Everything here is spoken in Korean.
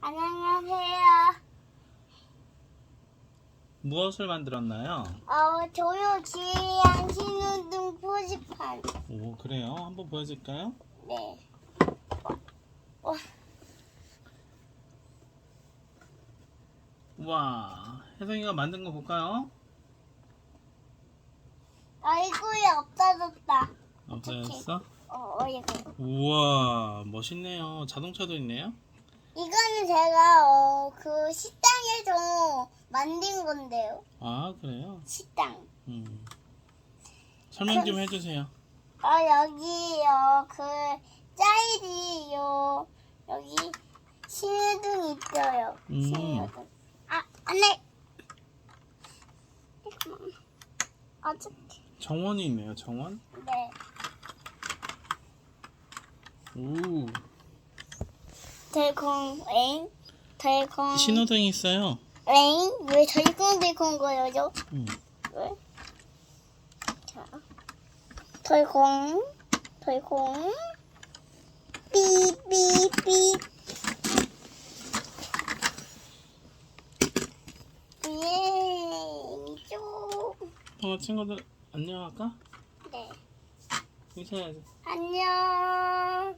안녕하세요. 무엇을 만들었나요? 어, 저요 지안 신호등 표지판. 오 그래요? 한번 보여줄까요? 네. 어, 우와 혜성이가 만든 거 볼까요? 얼굴이 없어졌다. 없어졌어? 어, 어이구. 우와 멋있네요 자동차도 있네요 이거는 제가 어, 그 식당에서 만든 건데요. 아 그래요? 식당. 음. 설명 좀 해주세요 어, 여기요, 그, 짜이리요, 여기, 신호등 있어요. 음. 신호등. 아, 안 돼! 어떻게, 정원이 있네요 정원 네. 오 달콩, 엥? 달콩. 신호등이 있어요 엥? 왜 달콩 달콩 거려죠? 음. 왜? 자. 달콩, 달콩. 삐삐삐. 예, 이쪽. 어 친구들 안녕할까? 네. 인사해야지 안녕.